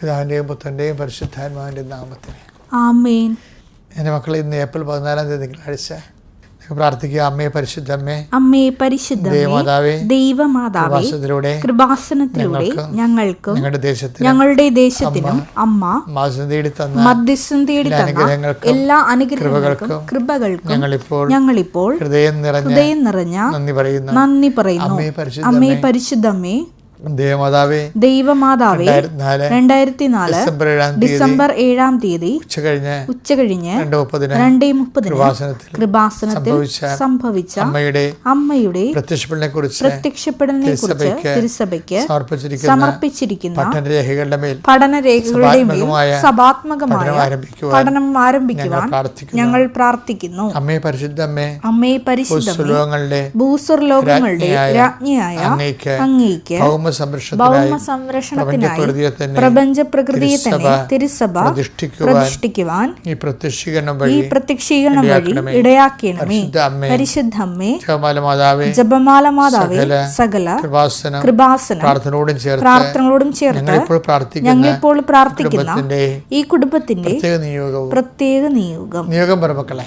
പിതാവിന്റെയും പുത്രന്റെയും പരിശുദ്ധാത്മാവിന്റെയും നാമത്തിന്. ആമേൻ. എന്റെ മക്കൾ ഇന്ന് ഏപ്രിൽ പതിനാലാം തീയതി തിങ്കളാഴ്ച പ്രാർത്ഥിക്കുക. അമ്മയെ പരിശുദ്ധമ്മേ അമ്മേ പരിശുദ്ധ ദേവമാതാവേ ദൈവമാതാവേ കൃപാസനത്തിലൂടെ ഞങ്ങൾക്കും ഞങ്ങളുടെ ദേശത്തിന് ഞങ്ങളുടെ ദേശത്തിനും അമ്മ മധ്യസ്ഥം തേടി തന്ന എല്ലാ അനുഗ്രഹങ്ങൾക്കും കൃപകൾക്കും ഞങ്ങളിപ്പോൾ ഞങ്ങളിപ്പോൾ ഹൃദയം നിറഞ്ഞ ഹൃദയം നിറഞ്ഞ നന്ദി പറയുന്നു. നന്ദി പറയുന്നു. അമ്മയെ പരിശുദ്ധ അമ്മേ പരിശുദ്ധമ്മേ ദേവമാതാവേ ദൈവമാതാവേ രണ്ടായിരത്തി നാല് ഡിസംബർ ഏഴാം തീയതി ഡിസംബർ ഏഴാം ഉച്ച കഴിഞ്ഞ് ഉച്ച കഴിഞ്ഞ് രണ്ട് മുപ്പതിന് രണ്ടേ മുപ്പതിന് കൃപാസനത്തിൽ സംഭവിച്ച അമ്മയുടെ അമ്മയുടെ പ്രത്യക്ഷപ്പെടലിനെ കുറിച്ച് തിരുസഭയ്ക്ക് സമർപ്പിച്ചിരിക്കുന്ന പഠനരേഖകളുടെ മേൽ പഠനരേഖകളുടെ മേൽ സഭാത്മകമായ സഭാത്മകമായ പഠനം ആരംഭിക്കുവാൻ ഞങ്ങൾ പ്രാർത്ഥിക്കുന്നു. അമ്മയെ പരിശുദ്ധ അമ്മേ പരിശുദ്ധമേ സുലോകങ്ങളുടെ ഭൂസ്വർലോകങ്ങളുടെ രാജ്ഞിയായ അങ്ങേക്ക് അങ്ങേക്ക് ഭൗമ സംരക്ഷണത്തിനായി പ്രപഞ്ച പ്രകൃതിയെ തന്നെ തിരുസഭ പ്രതിഷ്ഠിക്കുവാൻ പ്രതിഷ്ഠിക്കുവാൻ ഈ പ്രത്യക്ഷീകരണം ഈ വഴി പ്രത്യക്ഷീകരണം വഴി ഇടയാക്കണമേ. ഇടയാക്കണമേ പരിശുദ്ധ അമ്മേ പരിശുദ്ധമ്മേ ജപമാല മാതാവേ ജപമാല മാതാവേ സകല സകല കൃപാസനം കൃപാസനം പ്രാർത്ഥനയോടും ചേർത്ത് പ്രാർത്ഥനകളോടും ചേർത്ത് ഞങ്ങളിപ്പോൾ പ്രാർത്ഥിക്കുന്ന ഈ കുടുംബത്തിന്റെ പ്രത്യേക നിയോഗം. നിയോഗം പറമക്കളെ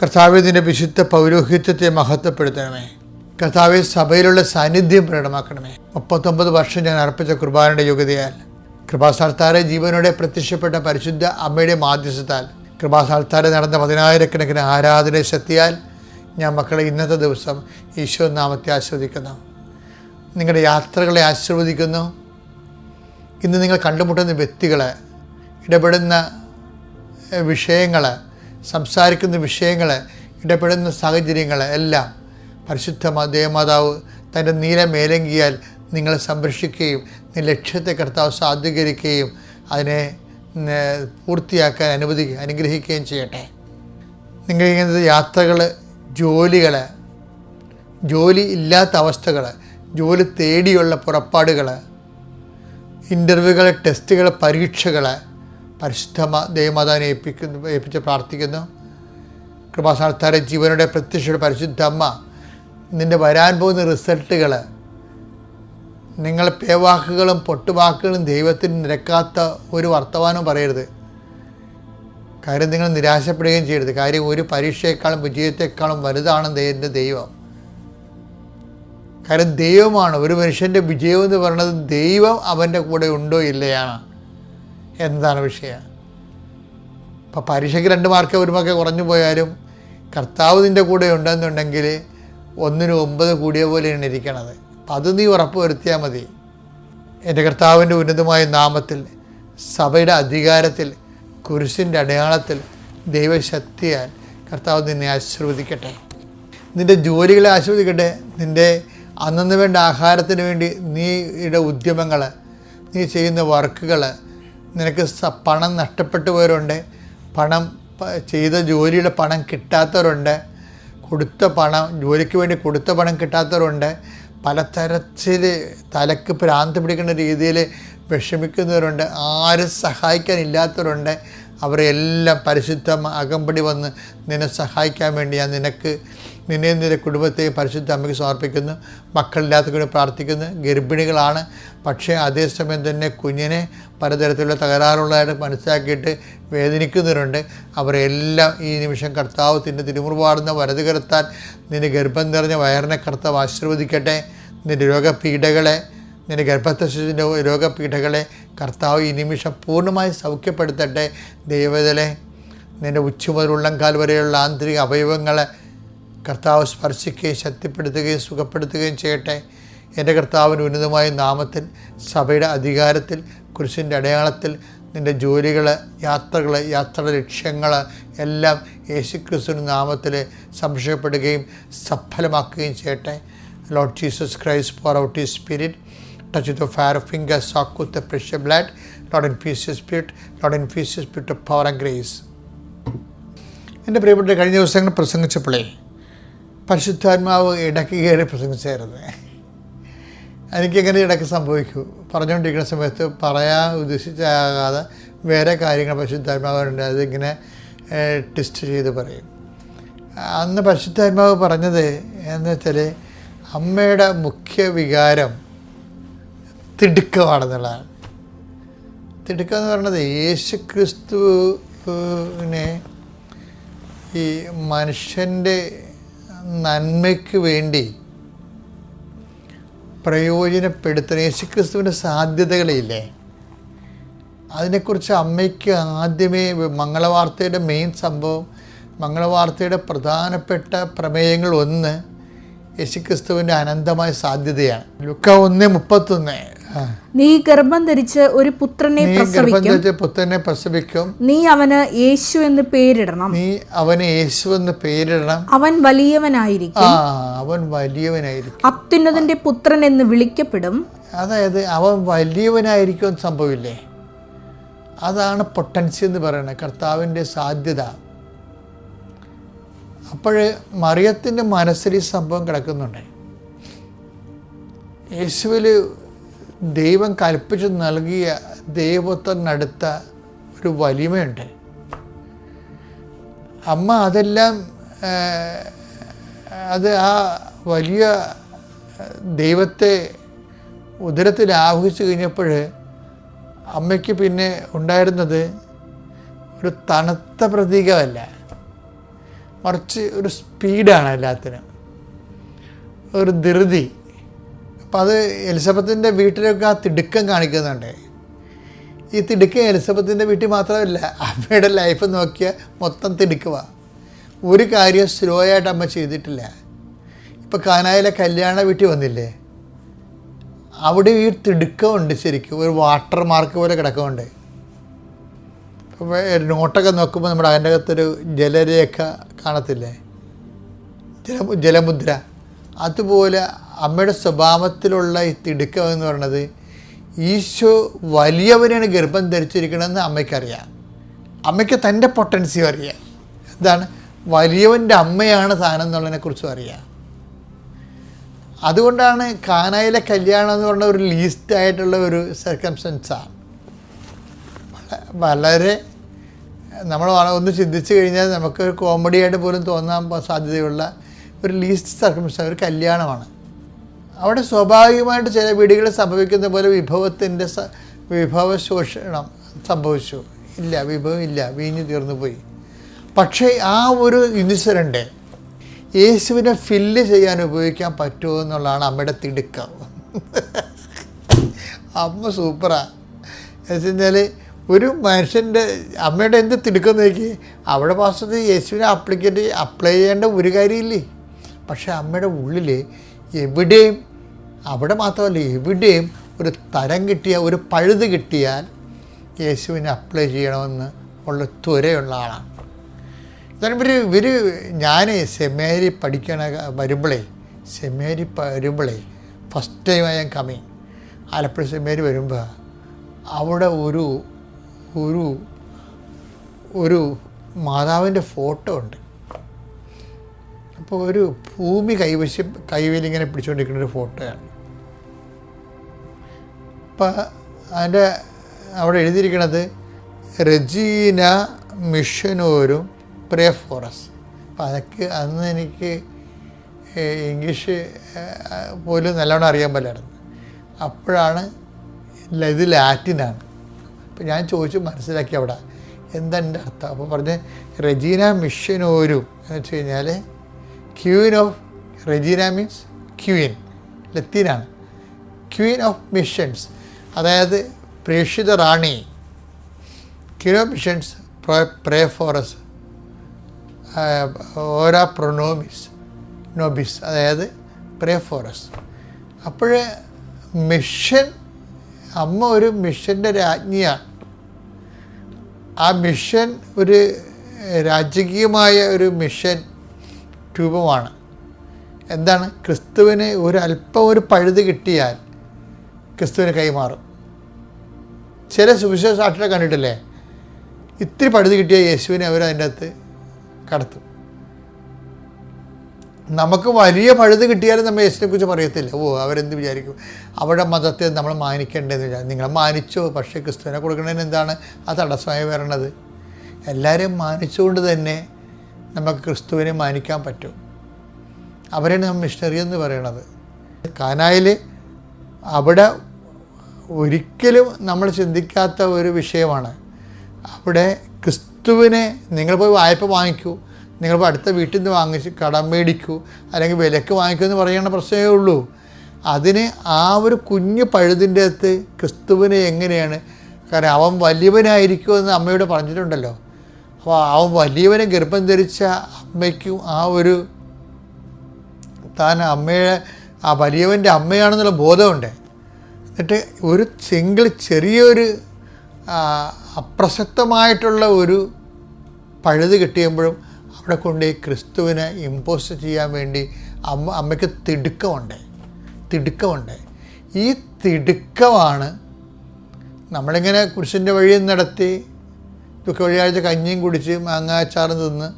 കർത്താവെ നിന്റെ വിശുദ്ധ പൗരോഹിത്യത്തെ മഹത്വപ്പെടുത്തണമേ. കർത്താവെ സഭയിലുള്ള സാന്നിധ്യം പ്രകടമാക്കണമേ. മുപ്പത്തൊമ്പത് വർഷം ഞാൻ അർപ്പിച്ച കുർബാനയുടെ യോഗ്യതയാൽ കൃപാസാൽത്താരെ ജീവനോടെ പ്രത്യക്ഷപ്പെട്ട പരിശുദ്ധ അമ്മയുടെ മാധ്യസ്ഥത്താൽ കൃപാസാൽത്താരെ നടന്ന പതിനായിരക്കണക്കിന് ആരാധന ശക്തിയാൽ ഞാൻ മക്കളെ ഇന്നത്തെ ദിവസം ഈശോ നാമത്തെ ആസ്വദിക്കുന്നു നിങ്ങളുടെ യാത്രകളെ ആശീർവദിക്കുന്നു. ഇന്ന് നിങ്ങൾ കണ്ടുമുട്ടുന്ന വ്യക്തികളെ ഇടപെടുന്ന വിഷയങ്ങൾ സംസാരിക്കുന്ന വിഷയങ്ങൾ ഇടപെടുന്ന സാഹചര്യങ്ങൾ എല്ലാം പരിശുദ്ധ ദേവമാതാവ് തന്റെ നീല മേലങ്കിയാൽ നിങ്ങളെ സംരക്ഷിക്കുകയും ലക്ഷ്യത്തെ കർത്താവ് സാധൂകരിക്കുകയും അതിനെ പൂർത്തിയാക്കാൻ അനുവദി അനുഗ്രഹിക്കുകയും ചെയ്യട്ടെ. നിങ്ങൾ ഇങ്ങനത്തെ യാത്രകൾ ജോലികൾ ജോലി ഇല്ലാത്ത അവസ്ഥകൾ ജോലി തേടിയുള്ള പുറപ്പാടുകൾ ഇന്റർവ്യൂകൾ ടെസ്റ്റുകൾ പരീക്ഷകൾ പരിശുദ്ധ ദൈവമാതാവിനെ ഏൽപ്പിക്കുന്നു ഏൽപ്പിച്ച് പ്രാർത്ഥിക്കുന്നു. കൃപാസ്ഥാനത്താരെ ജീവനുടെ പ്രത്യക്ഷയുടെ പരിശുദ്ധ അമ്മ നിന്റെ വരാൻ പോകുന്ന റിസൾട്ടുകൾ നിങ്ങൾ പേവാക്കുകളും പൊട്ടുവാക്കുകളും ദൈവത്തിന് നിരക്കാത്ത ഒരു വർത്തമാനവും പറയരുത്. കാര്യം നിങ്ങൾ നിരാശപ്പെടുകയും ചെയ്യരുത്. കാര്യം ഒരു പരീക്ഷയെക്കാളും വിജയത്തെക്കാളും വലുതാണ് എന്റെ ദൈവം. കാര്യം ദൈവമാണ്. ഒരു മനുഷ്യന്റെ വിജയം എന്ന് പറയുന്നത് ദൈവം അവന്റെ കൂടെ ഉണ്ടോ ഇല്ലയാണ് എന്നതാണ് വിഷയം? ഇപ്പം പരീക്ഷയ്ക്ക് രണ്ട് മാർക്ക് ഒരു മാർക്ക് കുറഞ്ഞു പോയാലും കർത്താവ് നിന്റെ കൂടെ ഉണ്ടെന്നുണ്ടെങ്കിൽ ഒന്നിന് ഒമ്പത് കൂടിയ പോലെയാണ് ഇരിക്കണത്. അപ്പം അത് നീ ഉറപ്പ് വരുത്തിയാൽ മതി. എന്റെ കർത്താവിന്റെ ഉന്നതമായ നാമത്തിൽ സഭയുടെ അധികാരത്തിൽ കുരിശിന്റെ അടയാളത്തിൽ ദൈവശക്തിയാൽ കർത്താവ് നിന്നെ ആശീർവദിക്കട്ടെ. നിന്റെ ജോലികളെ ആശീർവദിക്കട്ടെ. നിന്റെ അന്നു വേണ്ട ആഹാരത്തിന് വേണ്ടി നീയുടെ ഉദ്യമങ്ങൾ നീ ചെയ്യുന്ന വർക്കുകൾ നിനക്ക് പണം നഷ്ടപ്പെട്ടു പോയവരുണ്ട് പണം ചെയ്ത ജോലിയുടെ പണം കിട്ടാത്തവരുണ്ട്. കൊടുത്ത പണം ജോലിക്ക് വേണ്ടി കൊടുത്ത പണം കിട്ടാത്തവരുണ്ട്. പലതരത്തിൽ തലക്ക് ഭ്രാന്ത് പിടിക്കുന്ന രീതിയിൽ വിഷമിക്കുന്നവരുണ്ട്. ആരും സഹായിക്കാനില്ലാത്തവരുണ്ട്. അവരെല്ലാം പരിശുദ്ധ അകമ്പടി വന്ന് നിന്നെ സഹായിക്കാൻ വേണ്ടി ഞാൻ നിനക്ക് നിന്നെ നിന്റെ കുടുംബത്തെ പരിശുദ്ധ അമ്മയ്ക്ക് സമർപ്പിക്കുന്നു. മക്കളില്ലാത്ത കൂടി പ്രാർത്ഥിക്കുന്നു. ഗർഭിണികളാണ്. പക്ഷേ അതേസമയം തന്നെ കുഞ്ഞിനെ പലതരത്തിലുള്ള തകരാറുള്ളതായിട്ട് മനസ്സിലാക്കിയിട്ട് വേദനിക്കുന്നവരുണ്ട്. അവരെല്ലാം ഈ നിമിഷം കർത്താവ് തിന്റെ തിരുമുറുപാടുന്ന വരത് കരുത്താൻ നിന്റെ ഗർഭം നിറഞ്ഞ വയറിനെ കർത്താവ് ആശീർവദിക്കട്ടെ. നിന്റെ രോഗപീഠകളെ നിന്റെ ഗർഭത്തെ ശിശുവിന്റെ രോഗപീഠകളെ കർത്താവ് ഈ നിമിഷം പൂർണമായി സൗഖ്യപ്പെടുത്തട്ടെ. ദൈവതലെ നിന്റെ ഉച്ച മുതൽ ഉള്ളംകാൽ വരെയുള്ള ആന്തരിക അവയവങ്ങളെ കർത്താവ് സ്പർശിക്കുകയും ശക്തിപ്പെടുത്തുകയും സുഖപ്പെടുത്തുകയും ചെയ്യട്ടെ. എന്റെ കർത്താവിന്റെ ഉന്നതമായ നാമത്തിൽ സഭയുടെ അധികാരത്തിൽ കുരിശിന്റെ അടയാളത്തിൽ നിന്റെ ജോലികൾ യാത്രകൾ യാത്രയുടെ ലക്ഷ്യങ്ങൾ എല്ലാം യേശുക്രിസ്തുവിന്റെ നാമത്തിൽ സംരക്ഷിക്കപ്പെടുകയും സഫലമാക്കുകയും ചെയ്യട്ടെ. Lord Jesus Christ pour out ഈ spirit touch with fire finger soak with precious blood Lord in you spirit Lord in you spirit of power and grace എന്റെ പ്രിയപ്പെട്ട കഴിഞ്ഞ ദിവസങ്ങൾ പ്രസംഗിച്ചപ്പോഴേ പരിശുദ്ധാത്മാവ് ഇടയ്ക്ക് കയറി പ്രസംഗിച്ചായിരുന്നു. എനിക്കങ്ങനെ ഇടയ്ക്ക് സംഭവിക്കൂ? പറഞ്ഞുകൊണ്ടിരിക്കുന്ന സമയത്ത് പറയാൻ ഉദ്ദേശിച്ചാകാതെ വേറെ കാര്യങ്ങൾ പരിശുദ്ധാത്മാവുണ്ട് അതിങ്ങനെ ടെസ്റ്റ് ചെയ്ത് പറയും. അന്ന് പരിശുദ്ധാത്മാവ് പറഞ്ഞത് എന്ന് വെച്ചാൽ അമ്മയുടെ മുഖ്യ വികാരം തിടുക്കമാണെന്നുള്ളതാണ്. തിടുക്കം എന്ന് പറയുന്നത് യേശു ക്രിസ്തുവിനെ ഈ മനുഷ്യന്റെ നന്മയ്ക്ക് വേണ്ടി പ്രയോജനപ്പെടുത്തുന്ന യേശുക്രിസ്തുവിന്റെ സാധ്യതകളില്ലേ? അതിനെക്കുറിച്ച് അമ്മയ്ക്ക് ആദ്യമേ മംഗളവാർത്തയുടെ മെയിൻ സംഭവം മംഗളവാർത്തയുടെ പ്രധാനപ്പെട്ട പ്രമേയങ്ങൾ ഒന്ന് യേശുക്രിസ്തുവിന്റെ അനന്തമായ സാധ്യതയാണ്. ലുക്ക ഒന്ന് മുപ്പത്തൊന്ന്. നീ ഗർഭം ധരിച്ച് ഒരു പുത്രനെ പ്രസവിക്കും. പുത്രനെ പ്രസവിക്കും. നീ അവന് യേശു എന്ന് പേരിടണം. നീ അവന് യേശു എന്ന് പേരിടണം. അവൻ വലിയവനായിരിക്കും. അവൻ വലിയവനായിരിക്കും. അത്യുന്നതിന്റെ പുത്രൻ എന്ന് വിളിക്കപ്പെടും. അതായത് അവൻ വലിയവനായിരിക്കും സംഭവില്ലേ? അതാണ് പൊട്ടൻസി എന്ന് പറയുന്നത് കർത്താവിന്റെ സാധ്യത. അപ്പോൾ മറിയത്തിന്റെ മനസ്സിൽ ഈ സംഭവം കിടക്കുന്നുണ്ട്. യേശുവിൽ ദൈവം കൽപ്പിച്ച് നൽകിയ ദൈവത്തിനടുത്ത ഒരു വലിമയുണ്ട്. അമ്മ അതെല്ലാം അത് ആ വലിയ ദൈവത്തെ ഉദരത്തിൽ ആഹ്വിച്ചു കഴിഞ്ഞപ്പോൾ അമ്മയ്ക്ക് പിന്നെ ഉണ്ടായിരുന്നത് ഒരു തണുത്ത പ്രതീകമല്ല. മറിച്ച് ഒരു സ്പീഡാണ് എല്ലാത്തിനും. ഒരു ധൃതി. അപ്പം അത് എലിസബത്തിന്റെ വീട്ടിലൊക്കെ ആ തിടുക്കം കാണിക്കുന്നുണ്ട്. ഈ തിടുക്കം എലിസബത്തിന്റെ വീട്ടിൽ മാത്രമല്ല അമ്മയുടെ ലൈഫ് നോക്കിയാൽ മൊത്തം തിടുക്കുവാണ് ഒരു കാര്യം സ്ലോ ആയിട്ട് അമ്മ ചെയ്തിട്ടില്ല. ഇപ്പം കാനായിലെ കല്യാണ വീട്ടിൽ വന്നില്ലേ? അവിടെ ഈ തിടുക്കമുണ്ട് ശരിക്കും. ഒരു വാട്ടർ മാർക്ക് പോലെ കിടക്കുന്നുണ്ട്. അപ്പോൾ നോട്ടൊക്കെ നോക്കുമ്പോൾ നമ്മുടെ അതിന്റെ അകത്തൊരു ജലരേഖ കാണത്തില്ലേ? ജല ജലമുദ്ര. അതുപോലെ അമ്മയുടെ സ്വഭാവത്തിലുള്ള ഈ തിടുക്കം എന്ന് പറയുന്നത് ഈശോ വലിയവനാണ് ഗർഭം ധരിച്ചിരിക്കണമെന്ന് അമ്മയ്ക്കറിയാം. അമ്മയ്ക്ക് തന്റെ പൊട്ടൻസിയും അറിയാം. എന്താണ്? വലിയവന്റെ അമ്മയാണ് താൻ എന്നുള്ളതിനെക്കുറിച്ചും അറിയാം. അതുകൊണ്ടാണ് കാനായിലെ കല്യാണം എന്ന് പറഞ്ഞ ഒരു ലീസ്റ്റ് ആയിട്ടുള്ള ഒരു സർക്കംസ്റ്റൻസാണ് വളരെ നമ്മൾ ഒന്ന് ചിന്തിച്ചു കഴിഞ്ഞാൽ നമുക്ക് കോമഡി ആയിട്ട് പോലും തോന്നാൻ സാധ്യതയുള്ള ഒരു ലീസ്റ്റ് സർക്കംസ്റ്റൻസ് ഒരു കല്യാണമാണ്. അവിടെ സ്വാഭാവികമായിട്ട് ചില വീടുകളിൽ സംഭവിക്കുന്ന പോലെ വിഭവത്തിന്റെ വിഭവ ശോഷണം സംഭവിച്ചു. ഇല്ല വിഭവം ഇല്ല വീഞ്ഞു തീർന്നു പോയി. പക്ഷേ ആ ഒരു ഇൻസിഡന്റ് യേശുവിനെ ഫില്ല് ചെയ്യാൻ ഉപയോഗിക്കാൻ പറ്റുമോ എന്നുള്ളതാണ് അമ്മയുടെ തിടുക്കം. അമ്മ സൂപ്പറാണ് എന്ന് വെച്ചാൽ ഒരു മനുഷ്യന്റെ അമ്മയുടെ എന്ത് തിടുക്കം നോക്കി? അവിടെ പാസ്സത്ത് യേശുവിനെ അപ്ലിക്കേറ്റ് അപ്ലൈ ചെയ്യേണ്ട ഒരു കാര്യമില്ലേ? പക്ഷേ അമ്മയുടെ ഉള്ളിൽ എവിടെയും അവിടെ മാത്രമല്ല എവിടെയും ഒരു തരം കിട്ടിയ ഒരു പഴുത് കിട്ടിയാൽ യേശുവിനെ അപ്ലൈ ചെയ്യണമെന്ന് ഉള്ള ത്വരയുള്ള ആളാണ്. ഇതാണ് ഇവർ ഇവർ ഞാൻ സെമേരി പഠിക്കണ വരുമ്പോഴേ സെമേരി വരുമ്പോഴേ ഫസ്റ്റ് ടൈമാണ് ഞാൻ കമ്മിങ് ആലപ്പുഴ സെമേരി വരുമ്പോൾ അവിടെ ഒരു ഒരു ഒരു മാതാവിന്റെ ഫോട്ടോ ഉണ്ട്. അപ്പോൾ ഒരു ഭൂമി കൈവശം കൈവലിങ്ങനെ പിടിച്ചുകൊണ്ടിരിക്കുന്ന ഒരു ഫോട്ടോയാണ്. അപ്പം അതിന്റെ അവിടെ എഴുതിയിരിക്കുന്നത് റജീന മിഷനോരും പ്രേ ഫോറസ്. അപ്പം അതൊക്കെ അന്ന് എനിക്ക് ഇംഗ്ലീഷ് പോലും നല്ലോണം അറിയാൻ പറ്റായിരുന്നു അപ്പോഴാണ് ഇത് ലാറ്റിനാണ്. അപ്പം ഞാൻ ചോദിച്ചു മനസ്സിലാക്കി അവിടെ. എന്താ എന്റെ അർത്ഥം? അപ്പോൾ പറഞ്ഞ് റജീന മിഷനോരും എന്ന് വെച്ച് കഴിഞ്ഞാൽ ക്യൂൻ ഓഫ് റെജീന മീൻസ് ക്യൂൻ ലത്തീനാണ് ക്യൂൻ ഓഫ് മിഷൻസ് അതായത് പ്രേക്ഷിത റാണി. Queen of missions pray for us ഓരോ പ്രൊനോമിസ് നോബിസ് അതായത് പ്രേ ഫോറസ് അപ്പോൾ മിഷൻ അമ്മ ഒരു മിഷന്റെ രാജ്ഞിയാണ്. ആ മിഷൻ ഒരു രാജകീയമായ ഒരു മിഷൻ രൂപമാണ്. എന്താണ്? ക്രിസ്തുവിന് ഒരു അല്പം ഒരു പഴുത് കിട്ടിയാൽ ക്രിസ്തുവിന് കൈമാറും. ചില സുവിശേഷ സാക്ഷികളെ കണ്ടിട്ടില്ലേ? ഇത്തിരി പഴുത് കിട്ടിയ യേശുവിനെ അവർ അതിന്റെ അകത്ത് കടത്തും. നമുക്ക് വലിയ പഴുത് കിട്ടിയാലും നമ്മൾ യേശുവിനെ കുറിച്ച് പറയത്തില്ല. ഓ അവരെന്ത് വിചാരിക്കും? അവരുടെ മതത്തെ നമ്മൾ മാനിക്കേണ്ടതെന്ന് വിചാരിക്കും നിങ്ങളെ മാനിച്ചോ പക്ഷേ ക്രിസ്തുവിനെ കൊടുക്കുന്നതിന് എന്താണ്? ആ തടസ്സമായി വരണത്. എല്ലാവരെയും മാനിച്ചുകൊണ്ട് തന്നെ നമുക്ക് ക്രിസ്തുവിനെ മാനിക്കാൻ പറ്റും. അവരാണ് നമ്മൾ മിഷണറി എന്ന് പറയണത്. കാനായിൽ അവിടെ ഒരിക്കലും നമ്മൾ ചിന്തിക്കാത്ത ഒരു വിഷയമാണ്. അവിടെ ക്രിസ്തുവിനെ നിങ്ങൾ പോയി വായ്പ വാങ്ങിക്കൂ. നിങ്ങൾ ഇപ്പോൾ അടുത്ത വീട്ടിൽ നിന്ന് വാങ്ങിച്ച് കടം മേടിക്കൂ. അല്ലെങ്കിൽ വിലക്ക് വാങ്ങിക്കൂ എന്ന് പറയുന്ന പ്രശ്നമേ ഉള്ളൂ. അതിന് ആ ഒരു കുഞ്ഞു പഴുതിന്റെ അകത്ത് ക്രിസ്തുവിനെ എങ്ങനെയാണ്? കാരണം അവൻ വലിയവനായിരിക്കുമെന്ന് അമ്മയോട് പറഞ്ഞിട്ടുണ്ടല്ലോ. അപ്പോൾ അവൻ വലിയവനെ ഗർഭം ധരിച്ച അമ്മയ്ക്കും ആ ഒരു താൻ അമ്മയെ ആ വലിയവന്റെ അമ്മയാണെന്നുള്ള ബോധമുണ്ട്. എന്നിട്ട് ഒരു സിംഗിൾ ചെറിയൊരു അപ്രസക്തമായിട്ടുള്ള ഒരു പഴുത് കിട്ടിയപ്പോഴും അവിടെ കൊണ്ട് ക്രിസ്തുവിനെ ഇമ്പോസ് ചെയ്യാൻ വേണ്ടി അമ്മ അമ്മയ്ക്ക് തിടുക്കമുണ്ട്. തിടുക്കമുണ്ട്. ഈ തിടുക്കമാണ് നമ്മളിങ്ങനെ കുരിശിന്റെ വഴി നടത്തി വെള്ളിയാഴ്ച കഞ്ഞിയും കുടിച്ച് മാങ്ങാച്ചാറും തിന്ന്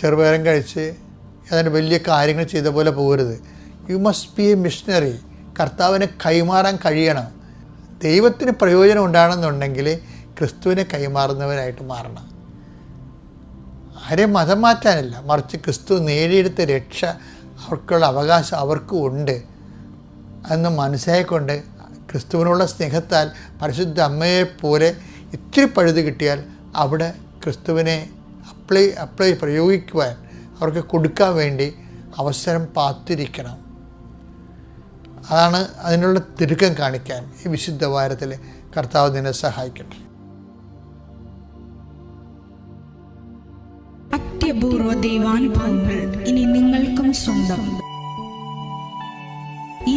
ചെറുപയറും കഴിച്ച് അതിന്റെ വലിയ കാര്യങ്ങൾ ചെയ്ത പോലെ പോകരുത്. You must be a missionary കർത്താവിനെ കൈമാറാൻ കഴിയണം. ദൈവത്തിന് പ്രയോജനം ഉണ്ടാകണമെന്നുണ്ടെങ്കിൽ ക്രിസ്തുവിനെ കൈമാറുന്നവരായിട്ട് മാറണം. ആരെയും മതം മാറ്റാനല്ല മറിച്ച് ക്രിസ്തു നേടിയെടുത്ത രക്ഷ അവർക്കുള്ള അവകാശം അവർക്കും ഉണ്ട്. എന്ന് മനസ്സിലായിക്കൊണ്ട് ക്രിസ്തുവിനുള്ള സ്നേഹത്താൽ പരിശുദ്ധ അമ്മയെപ്പോലെ ഇത്തിരി പഴുത് കിട്ടിയാൽ അവിടെ ക്രിസ്തുവിനെ അപ്ലൈ അപ്ലൈ പ്രയോഗിക്കുവാൻ അവർക്ക് കൊടുക്കാൻ വേണ്ടി അവസരം പാത്തിരിക്കണം. അതാണ് അതിനുള്ള തിരുക്കം കാണിക്കാൻ ഈ വിശുദ്ധ വാരത്തിൽ കർത്താവ് നിന്നെ സഹായിക്കട്ടെ. അത്യപൂർവ ദൈവാനുഭവങ്ങൾ ഇനി നിങ്ങൾക്കും സ്വന്തം. ഈ